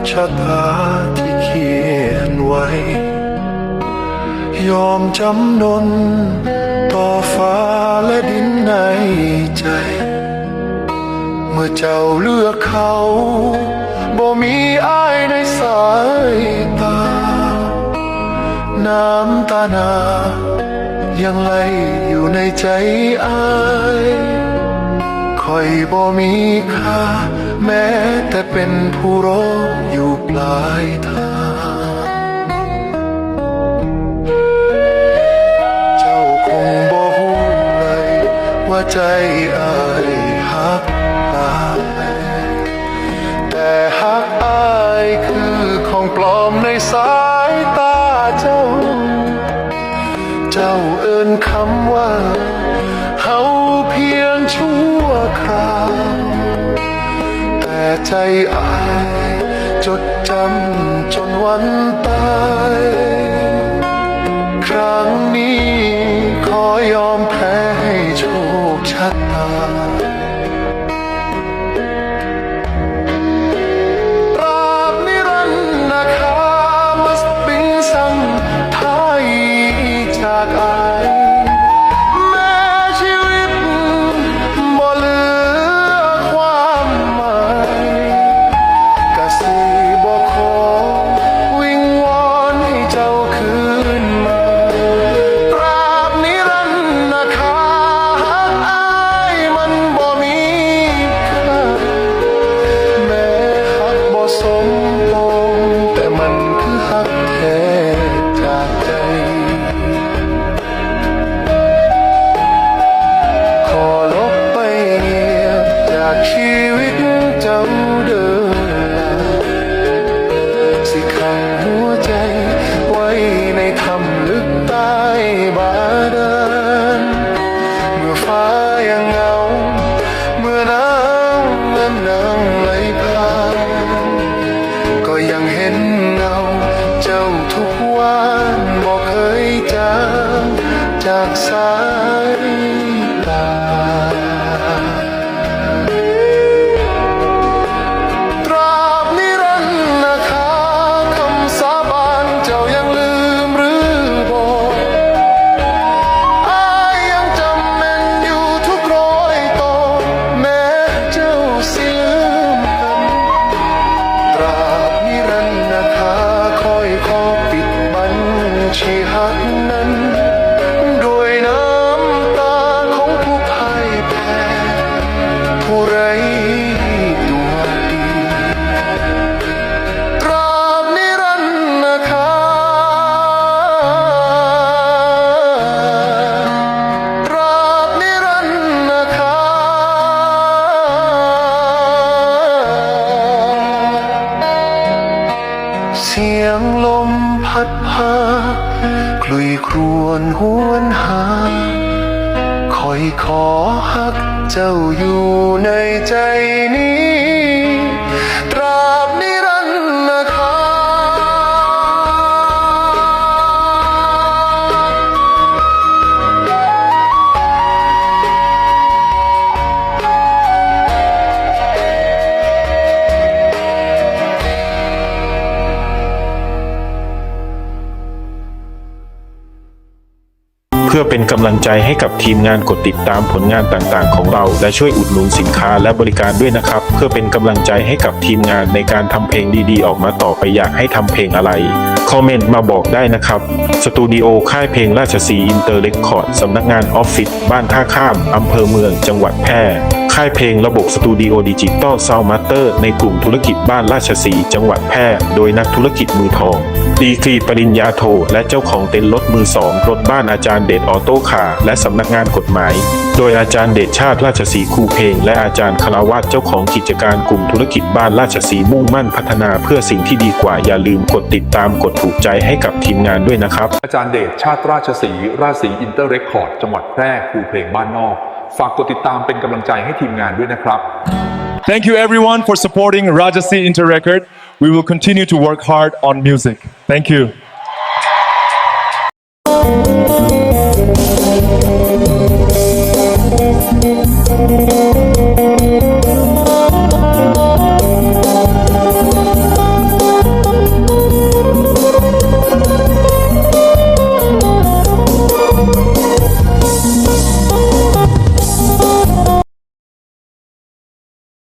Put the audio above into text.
ยอมแพ้กับชะตาที่เขียนไว้ ยอมจำนนต่อฟ้าและดินในใจ เมื่อเจ้าเลือกเขาบ่มีอายในสายตา น้ำตานายังไหลอยู่ในใจอายคอยบ่มีค่า แม้แต่เป็นผู้รออยู่ปลายทาง เจ้าคงบ่ฮู้เลยว่าใจอายหักตายแต่หักอายคือของปลอมในสายตาเจ้า เจ้าเอินคำว่าเฮาเพียงชั่ว ใจอายจดจำจนวันตาย ครั้งนี้ขอยอม ชีวิตเจ้าเดินสิขัง ญชี ลุยครวนหวนหา คอยขอฮักเจ้าอยู่ในใจนี้ เพื่อเป็นกำลังใจให้กับทีมงานกดติดตามผลงานต่างๆ ของเรา และช่วยอุดหนุนสินค้าและบริการด้วยนะครับ เพื่อเป็นกำลังใจให้กับทีมงานในการทำเพลงดีๆ ออกมาต่อไปอยากให้ทำเพลงอะไร คอมเมนต์มาบอกได้นะครับสตูดิโอค่ายเพลงราชสีอินเตอร์เรคคอร์ดสำนักงานออฟฟิศบ้านท่าข้ามอำเภอเมืองจังหวัดแพร่ค่ายเพลงระบบสตูดิโอดิจิตอลซาวมาสเตอร์ในกลุ่มธุรกิจบ้านราชสีจังหวัดแพร่โดยนักธุรกิจมือทองดีกรีปริญญาโทและเจ้าของเต็นท์รถมือสองรถบ้านอาจารย์เดชออโต้คาร์และสำนักงานกฎหมาย โดยอาจารย์เดชชาติราชสีห์ครูเพลงและอาจารย์คารวัตเจ้าของกิจการกลุ่มธุรกิจบ้านราชสีห์มุ่งมั่นพัฒนาเพื่อสิ่งที่ดีกว่าอย่าลืมกดติดตามกดถูกใจให้กับทีมงานด้วยนะครับ อาจารย์เดชชาติราชสีห์ราชสีห์อินเตอร์เรคคอร์ดจังหวัดแพร่ครูเพลงบ้านนอก ฝากกดติดตามเป็นกำลังใจให้ทีมงานด้วยนะครับ Thank you everyone for supporting Rajasi Inter Record. We will continue to work hard on music. Thank you.